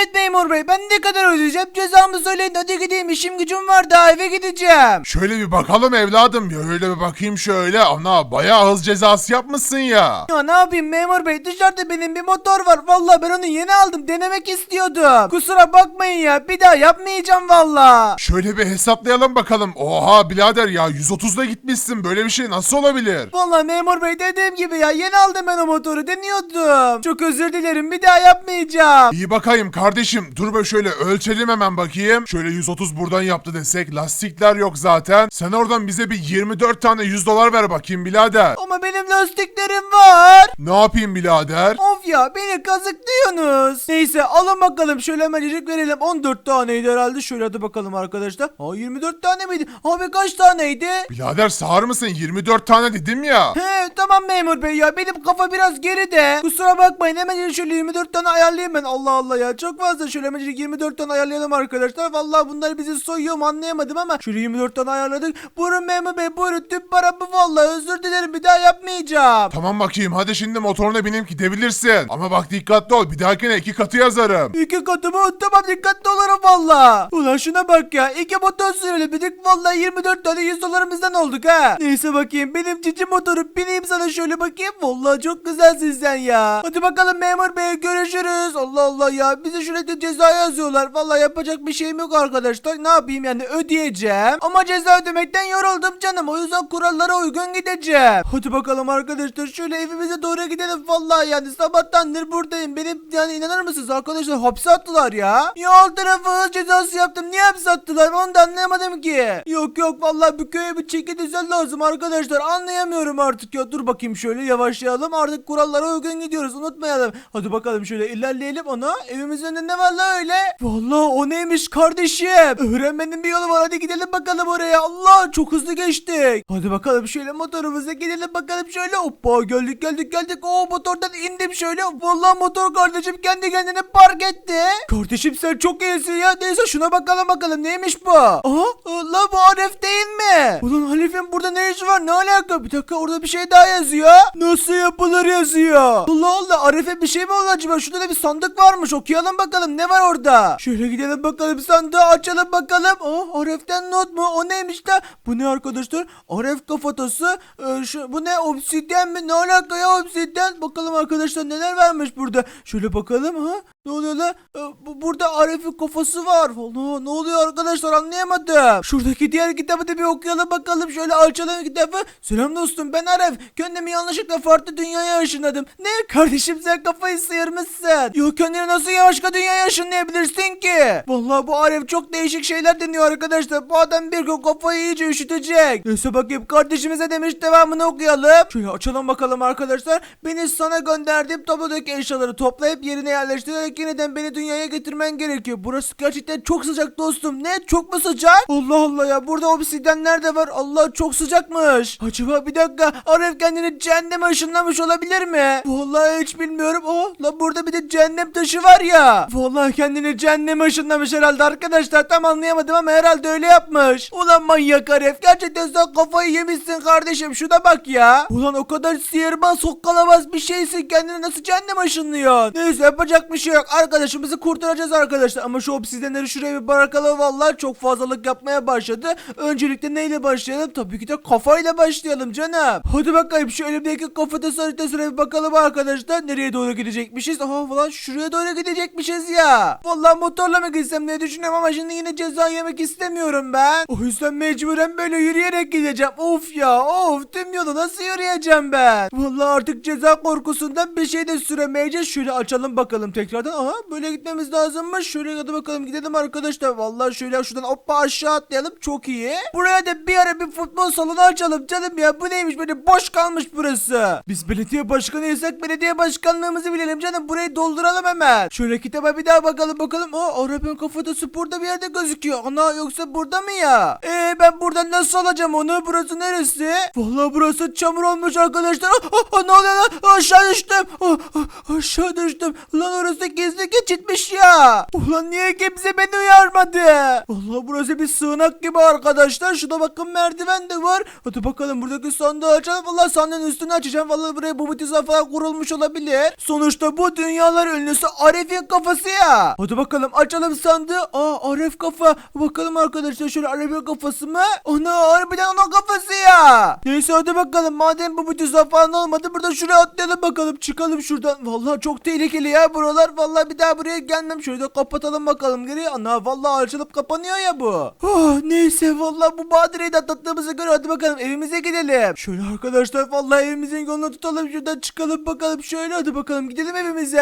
Evet memur bey ben ne kadar ödeyeceğim cezamı söyleyin hadi gideyim işim gücüm var daha eve gideceğim. Şöyle bir bakalım evladım ya öyle bir bakayım şöyle. Ana bayağı hız cezası yapmışsın ya. Ya ne yapayım memur bey dışarıda benim bir motor var valla ben onu yeni aldım denemek istiyordum. Kusura bakmayın ya bir daha yapmayacağım valla. Şöyle bir hesaplayalım bakalım. Oha birader ya 130'da gitmişsin böyle bir şey nasıl olabilir? Valla memur bey dediğim gibi ya yeni aldım ben o motoru deniyordum. Çok özür dilerim bir daha yapmayacağım. İyi bakayım kardeşim dur be şöyle ölçelim hemen bakayım. Şöyle 130 buradan yaptı desek lastikler yok zaten. Sen oradan bize bir 24 tane 100 dolar ver bakayım birader. Ama benim lastiklerim var. Ne yapayım birader? Of ya beni kazıklıyorsunuz. Neyse alın bakalım şöyle hemencik verelim. 14 taneydi herhalde. Şöyle hadi bakalım arkadaşlar. Ha 24 tane miydi? Abi kaç taneydi? Birader sağır mısın 24 tane dedim ya. He tamam memur bey ya benim kafa biraz geride. Kusura bakmayın hemen şöyle 24 tane ayarlayayım ben. Allah Allah ya çok fazla şöyle hemen 24 tane ayarlayalım arkadaşlar. Vallahi bunlar bizi soyuyor mu anlayamadım ama şöyle 24 tane ayarladık. Buyurun memur bey buyurun tüm para bu vallahi özür dilerim bir daha yapmayacağım. Tamam bakayım hadi şimdi motoruna binip gidebilirsin. Ama bak dikkatli ol bir dahakine iki katı yazarım. İki katımı tamam dikkatli olurum valla. Ulan şuna bak ya. iki motor sürelim dedik. Valla 24 tane 100 dolarımızdan olduk ha. Neyse bakayım benim cici motoru bineyim sana şöyle bakayım. Valla çok güzelsin sen ya. Hadi bakalım memur bey görüşürüz. Allah Allah ya bize sürekli ceza yazıyorlar. Valla yapacak bir şeyim yok arkadaşlar. Ne yapayım yani ödeyeceğim. Ama ceza ödemekten yoruldum canım. O yüzden kurallara uygun gideceğim. Hadi bakalım arkadaşlar şöyle evimize doğru gidelim. Vallahi yani sabahtandır buradayım. Benim yani inanır mısınız arkadaşlar hapse attılar ya. Ya tarafı cezası yaptım. Niye hapse attılar onu da anlayamadım ki. Yok yok vallahi bir köye bir çeki düzen lazım arkadaşlar. Anlayamıyorum artık ya. Dur bakayım şöyle yavaşlayalım. Artık kurallara uygun gidiyoruz. Unutmayalım. Hadi bakalım şöyle ilerleyelim ona. Evimizin önünde ne var öyle? Vallahi o neymiş kardeşim? Öğrenmenin bir yolu var. Hadi gidelim bakalım oraya. Allah çok hızlı geçtik. Hadi bakalım şöyle motorumuza gidelim bakalım şöyle. Hoppa geldik geldik geldik. O motordan indim şöyle. Vallahi motor kardeşim kendi kendine park etti. Kardeşim sen çok iyisin ya. Neyse şuna bakalım bakalım neymiş bu? Aha la bu Arif değil mi? Ulan Halif'in burada ne işi var? Ne alaka? Bir dakika orada bir şey daha yazıyor. Nasıl yapılır yazıyor. Allah Allah Arif'e bir şey mi oldu acaba? Şurada da bir sandık varmış. Okuyalım bakalım ne var orada? Şöyle gidelim bakalım sandığı açalım bakalım. Aa Arif'ten not mu? O neymiş la? Bu ne arkadaşlar? Arif kafatası. Ee, şu, bu ne? Obsidyen mi? Ne alaka ya obsidyen? Bakalım arkadaşlar neler vermiş burada. Şöyle bakalım ha. Ne oluyor la? Ee, bu, burada Arif'in kafası var. Allah ne oluyor arkadaşlar anlayamadım. Şuradaki diğer kitabı da bir okuyalım bakalım. Şöyle açalım kitabı. Selam dostum ben Arif. Kendimi yanlışlıkla farklı dünyaya ışınladım. Ne? Kardeşim sen kafayı sıyırmışsın. Yok kendini nasıl başka dünyaya ışınlayabilirsin ki? Vallahi bu Arif çok değişik şeyler deniyor arkadaşlar. Bu adam bir gün kafayı iyice üşütecek. Neyse bakayım kardeşimize demiş devamını okuyalım. Şöyle açalım bakalım arkadaşlar. Beni sana gönderdiğim tablodaki eşyaları toplayıp yerine yerleştirerek yeniden beni dünyaya getirmen gerekiyor. Burası gerçekten çok sıcak dostum. Ne? Çok mu sıcak? Allah Allah ya burada obsidyenler de var. Allah çok sıcakmış. Acaba bir dakika Arif kendini cehenneme ışınlamış olabilir mi? Vallahi hiç bilmiyorum. Oh la burada bir de cehennem taşı var ya. Vallahi kendini cehenneme ışınlamış herhalde arkadaşlar. Tam anlayamadım ama herhalde öyle yapmış. Ulan manyak Arif. Gerçekten sen kafayı yemişsin kardeşim. Şuna bak ya. Ulan o kadar sihirbaz hokkalamaz bir şeysin. Kendini nasıl cehenneme ışınlıyor? Neyse yapacak bir şey yok. Arkadaşımızı kurtaracağız arkadaşlar. Ama şu obsidyenleri şuraya bir bırakalım. Vallahi çok fazlalık yapmaya başladı. Öncelikle neyle başlayalım? Tabii ki de kafayla başlayalım canım. Hadi bakayım şu elimdeki kafatası haritasına bir bakalım arkadaşlar. Nereye doğru gidecekmişiz? Aha falan şuraya doğru gidecekmişiz ya. Vallahi motorla mı gitsem diye düşünüyorum ama şimdi yine ceza yemek istemiyorum ben. O yüzden mecburen böyle yürüyerek gideceğim. Of ya of tüm yolu nasıl yürüyeceğim ben? Vallahi artık ceza korkusundan bir şey de süremeyeceğiz. Şöyle açalım bakalım tekrardan. Aha böyle gitmemiz lazımmış. Şöyle hadi bakalım gidelim arkadaşlar. Vallahi şöyle şuradan hoppa aşağı atlayalım. Çok iyi. Buraya da bir ara bir futbol salonu açalım canım ya. Bu neymiş böyle boş kalmış burası. Biz belediye başkanıysak belediye başkanlığımızı bilelim canım. Burayı dolduralım hemen. Şöyle kitaba bir daha bakalım bakalım. Aa Arap'ın kafatası burada bir yerde gözüküyor. Ana yoksa burada mı ya? Eee ben buradan nasıl alacağım onu? Burası neresi? Vallahi burası çamur olmuş arkadaşlar. Ah, ah, ne oluyor lan? Aşağı düştüm. Ah, ah, aşağı düştüm. Ulan orası gizli geçitmiş ya. Ulan niye kimse beni uyarmadı? Vallahi burası bir sığınak gibi arkadaşlar. Şurada bakın merdiven de var. Hadi bakalım buradaki sandığı açalım. Vallahi sandığın üstünü açacağım. Vallahi buraya bu falan kurulmuş olabilir. Sonuçta bu dünyalar ünlüsü Arif'in kafası kafası ya. Hadi bakalım açalım sandığı. Aa Arif kafa. Bakalım arkadaşlar şöyle Arif'in kafası mı? Ana harbiden onun kafası ya. Neyse hadi bakalım madem bu bir falan olmadı burada şuraya atlayalım bakalım çıkalım şuradan. Vallahi çok tehlikeli ya buralar. Vallahi bir daha buraya gelmem. Şöyle kapatalım bakalım geri. Ana vallahi açılıp kapanıyor ya bu. Oh, neyse vallahi bu badireyi de atlattığımıza göre hadi bakalım evimize gidelim. Şöyle arkadaşlar vallahi evimizin yolunu tutalım şuradan çıkalım bakalım şöyle hadi bakalım gidelim evimize.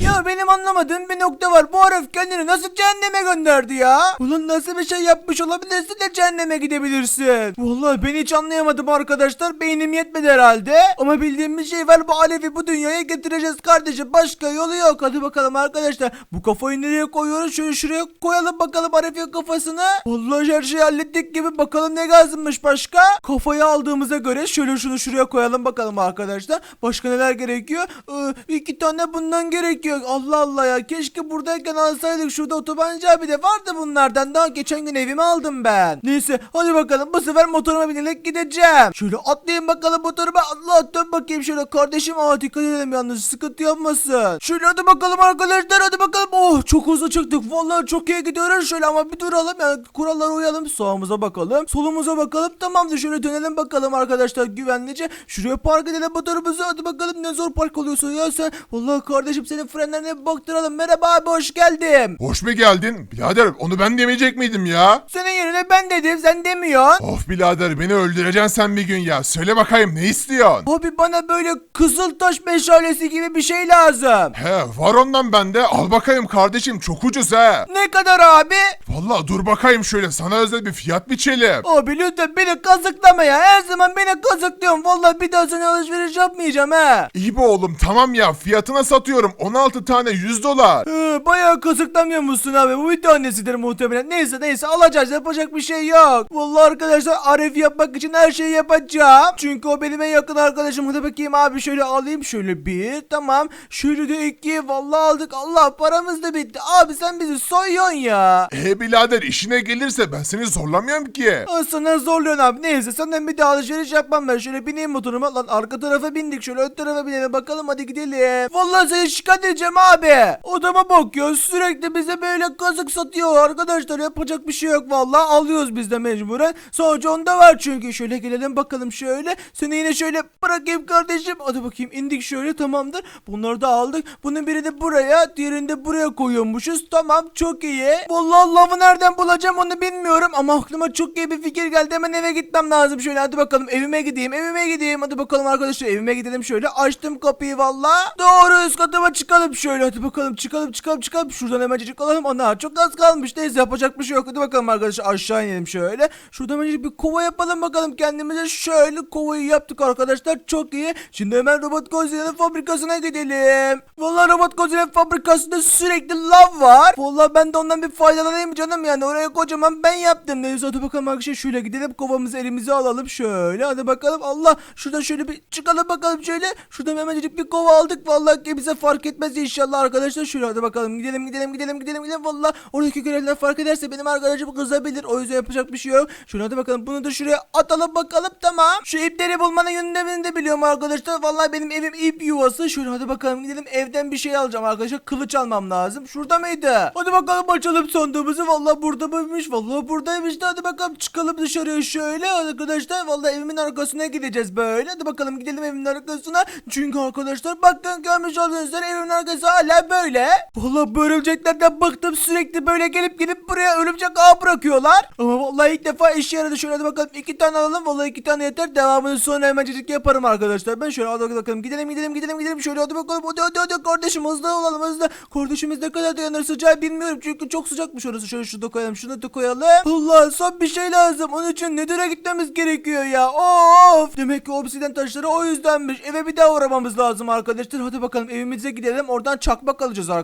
Ya benim anlamadığım bir nokta var. Bu Arif kendini nasıl cehenneme gönderdi ya? Ulan nasıl bir şey yapmış olabilirsin de cehenneme gidebilirsin? Vallahi ben hiç anlayamadım arkadaşlar. Beynim yetmedi herhalde. Ama bildiğim bir şey var. Bu Alev'i bu dünyaya getireceğiz kardeşim. Başka yolu yok. Hadi bakalım arkadaşlar. Bu kafayı nereye koyuyoruz? Şöyle şuraya koyalım bakalım Arif'in kafasını. Vallahi her şeyi hallettik gibi. Bakalım ne lazımmış başka? Kafayı aldığımıza göre şöyle şunu şuraya koyalım bakalım arkadaşlar. Başka neler gerekiyor? Ee, iki tane bundan gerekiyor. Allah Allah ya. Keşke buradayken alsaydık. Şurada otobancı abi de vardı bunlardan. Daha geçen gün evime aldım ben. Neyse hadi bakalım. Bu sefer motoruma binerek gideceğim. Şöyle atlayayım bakalım motoruma. Allah dön bakayım şöyle. Kardeşim aa dikkat edelim yalnız. Sıkıntı yapmasın. Şöyle hadi bakalım arkadaşlar. Hadi bakalım. Oh çok hızlı çıktık. Vallahi çok iyi gidiyoruz. Şöyle ama bir duralım. Yani kurallara uyalım. Sağımıza bakalım. Solumuza bakalım. Tamamdır. Şöyle dönelim bakalım arkadaşlar güvenlice. Şuraya park edelim motorumuzu. Hadi bakalım ne zor park oluyorsun ya sen. Vallahi kardeşim senin frenlerine baktıralım. Merhaba abi hoş geldim. Hoş mu geldin? Birader onu ben demeyecek miydim ya? Senin yerine ben dedim sen demiyorsun. Of birader beni öldüreceksin sen bir gün ya. Söyle bakayım ne istiyorsun? Abi bana böyle kızıltaş meşalesi gibi bir şey lazım. He var ondan bende. Al bakayım kardeşim çok ucuz he. Ne kadar abi? Valla dur bakayım şöyle sana özel bir fiyat biçelim. Abi lütfen beni kazıklama ya. Her zaman beni kazıklıyorsun. Vallahi bir daha sana alışveriş yapmayacağım ha. İyi be oğlum tamam ya fiyatına satıyorum 16 tane 100 dolar. Ee, bayağı kazıklamıyor musun abi? Bu bir tanesidir muhtemelen. Neyse neyse alacağız yapacak bir şey yok. Vallahi arkadaşlar Arif yapmak için her şeyi yapacağım. Çünkü o benim en yakın arkadaşım. Hadi bakayım abi şöyle alayım şöyle bir tamam. Şöyle de iki vallahi aldık. Allah paramız da bitti. Abi sen bizi soyuyorsun ya. E birader işine gelirse ben seni zorlamıyorum ki. Aa, Sana zorluyorsun abi. Neyse senden bir daha alışveriş yapmam ben. Şöyle bineyim motoruma. Lan arka tarafa bindik. Şöyle ön tarafa binelim bakalım hadi gidelim. Vallahi seni şikayet edeceğim abi. Odama bakıyor. Sürekli bize böyle kazık satıyor. Arkadaşlar yapacak bir şey yok vallahi. Alıyoruz biz de mecburen. Sonucu onda var çünkü. Şöyle gelelim bakalım şöyle. Seni yine şöyle bırakayım kardeşim. Hadi bakayım indik şöyle tamamdır. Bunları da aldık. Bunun birini buraya. Diğerini de buraya koyuyormuşuz. Tamam çok iyi. Vallahi lavı nereden bulacağım onu bilmiyorum. Ama aklıma çok iyi bir fikir geldi. Hemen eve gitmem lazım. Şöyle hadi bakalım evime gideyim. Evime gideyim. Hadi bakalım arkadaşlar evime gidelim şöyle. Açtım kapıyı valla. Doğru üst katıma çıkalım şöyle. Hadi bakalım çıkalım çıkalım çıkalım. Şuradan hemen çıkalım. Ana çok az kalmış. Neyse yapacak bir şey yok. Hadi bakalım arkadaşlar aşağı inelim şöyle. Şuradan hemen bir kova yapalım bakalım kendimize. Şöyle kovayı yaptık arkadaşlar. Çok iyi. Şimdi hemen robot Godzilla'nın fabrikasına gidelim. Vallahi robot Godzilla fabrikasında sürekli lav var. Vallahi ben de ondan bir faydalanayım canım yani. Oraya kocaman ben yaptım. Neyse hadi bakalım arkadaşlar şöyle gidelim. Kovamızı elimize alalım şöyle. Hadi bakalım. Allah şuradan şöyle bir çıkalım bakalım şöyle. Şuradan hemencik bir kova aldık. Vallahi ki bize fark etmez inşallah arkadaşlar. Şöyle hadi bakalım gidelim gidelim gidelim gidelim gidelim. Vallahi oradaki görevler fark ederse benim arkadaşım kızabilir. O yüzden yapacak bir şey yok. Şöyle hadi bakalım bunu da şuraya atalım bakalım tamam. Şu ipleri bulmanın yöntemini de biliyorum arkadaşlar. Vallahi benim evim ip yuvası. Şöyle hadi bakalım gidelim evden bir şey alacağım arkadaşlar. Kılıç almam lazım. Şurada mıydı? Hadi bakalım açalım sandığımızı. Vallahi burada mıymış? Vallahi buradaymış da hadi bakalım çıkalım dışarıya şöyle arkadaşlar. Vallahi evimin arkasına gideceğiz böyle. Hadi bakalım gidelim evimin arkasına. Çünkü arkadaşlar bakın görmüş olduğunuz üzere evimin arkası hala böyle. Vallahi bu örümceklerden bıktım. Sürekli böyle gelip gelip buraya örümcek ağ bırakıyorlar. Ama vallahi ilk defa işe yaradı. Şöyle hadi bakalım iki tane alalım. Vallahi iki tane yeter. Devamını sonra hemencecik yaparım arkadaşlar. Ben şöyle hadi bakalım gidelim gidelim gidelim gidelim. Şöyle hadi bakalım. Hadi hadi hadi kardeşim hızlı olalım hızlı. Kardeşimiz ne kadar dayanır sıcağı bilmiyorum. Çünkü çok sıcakmış orası. Şöyle şurada koyalım. Şunu da koyalım. Allah son bir şey lazım. Onun için Nether'a gitmemiz gerekiyor ya. Of. Demek ki obsidian taşları o yüzdenmiş. Eve bir daha uğramamız lazım arkadaşlar. Hadi bakalım evimize gidelim. Oradan çakmak alacağız arkadaşlar.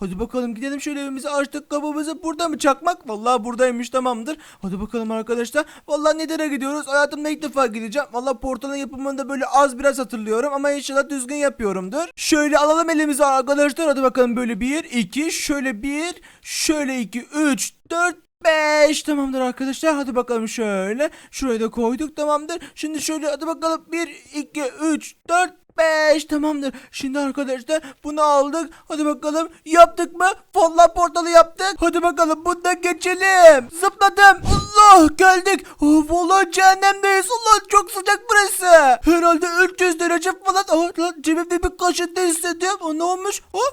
Hadi bakalım gidelim şöyle evimizi açtık kapımızı. Burada mı çakmak? Vallahi buradaymış tamamdır. Hadi bakalım arkadaşlar. Vallahi Nether'a gidiyoruz. Hayatımda ilk defa gideceğim. Vallahi portalın yapımını da böyle az biraz hatırlıyorum ama inşallah düzgün yapıyorumdur. Şöyle alalım elimize arkadaşlar. Hadi bakalım böyle bir, iki, şöyle bir, şöyle iki, üç, dört, 5 tamamdır arkadaşlar hadi bakalım şöyle şuraya da koyduk tamamdır şimdi şöyle hadi bakalım 1 2 3 4 5 tamamdır. Şimdi arkadaşlar bunu aldık. Hadi bakalım yaptık mı? Vallahi portalı yaptık. Hadi bakalım bundan geçelim. Zıpladım. Allah geldik. Oh, vallahi cehennemdeyiz. Allah çok sıcak burası. Herhalde 300 derece falan. Oh, cebimde bir kaşıntı hissediyorum. Oh, ne olmuş? Oh,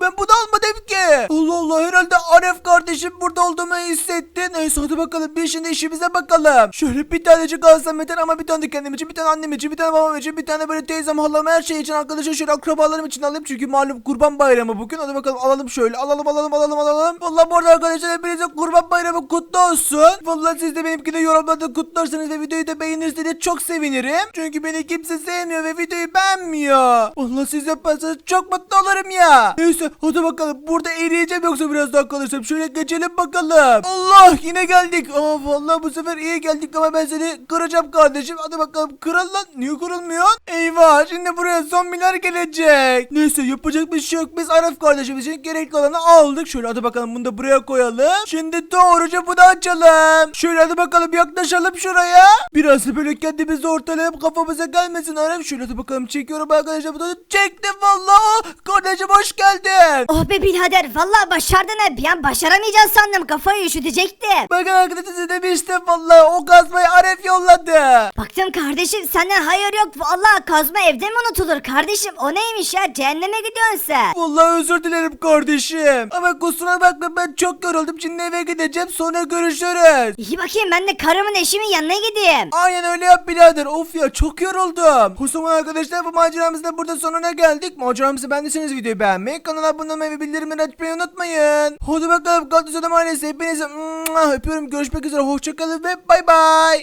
ben bunu almadım ki. Allah Allah herhalde Aref kardeşim burada olduğumu hissetti. Neyse hadi bakalım bir şimdi işimize bakalım. Şöyle bir tanecik alsam yeter ama bir tane de kendim için, bir tane annem için, bir tane babam için, bir tane böyle teyzem, halam her şey için arkadaşlar şöyle akrabalarım için alayım. Çünkü malum kurban bayramı bugün. Hadi bakalım alalım şöyle. Alalım alalım alalım alalım. Vallahi bu arada arkadaşlar hepinize kurban bayramı kutlu olsun. Vallahi siz de benimki de yorumlarda kutlarsanız ve videoyu da beğenirseniz çok sevinirim. Çünkü beni kimse sevmiyor ve videoyu beğenmiyor. Vallahi siz yaparsanız çok mutlu olurum ya. Neyse hadi bakalım. Burada eriyeceğim yoksa biraz daha kalırsam. Şöyle geçelim bakalım. Allah yine geldik. Aa vallahi bu sefer iyi geldik ama ben seni kıracağım kardeşim. Hadi bakalım kırıl lan. Niye kırılmıyor? Eyvah şimdi buraya zombiler gelecek. Neyse yapacak bir şey yok. Biz Arif kardeşimiz için gerekli olanı aldık. Şöyle hadi bakalım bunu da buraya koyalım. Şimdi doğruca bunu açalım. Şöyle hadi bakalım yaklaşalım şuraya. Biraz da böyle kendimizi ortalayıp kafamıza gelmesin Arif. Şöyle hadi bakalım çekiyorum arkadaşlar. Bunu çektim vallahi. Kardeşim hoş geldin. Oh be birader vallahi başardın. Bir an başaramayacağız sandım kafayı üşütecektim. Bakın arkadaşlar demiştim vallahi o kazmayı Arif yolladı. Baktım kardeşim senden hayır yok. Vallahi kazma evde mi unutulur kardeşim? O neymiş ya? Cehenneme gidiyorsun sen. Vallahi özür dilerim kardeşim. Ama kusura bakma ben çok yoruldum. Şimdi eve gideceğim sonra görüşürüz. İyi bakayım ben de karımın eşimin yanına gideyim. Aynen öyle yap birader. Of ya çok yoruldum. O zaman arkadaşlar bu maceramızın da burada sonuna geldik. Maceramızı beğendiyseniz videoyu beğenmeyi, kanala abone olmayı ve bildirimleri açmayı unutmayın. Hadi bakalım Galatasaray ailesi hepinizi mwah, öpüyorum. Görüşmek üzere. Hoşçakalın ve bay bay.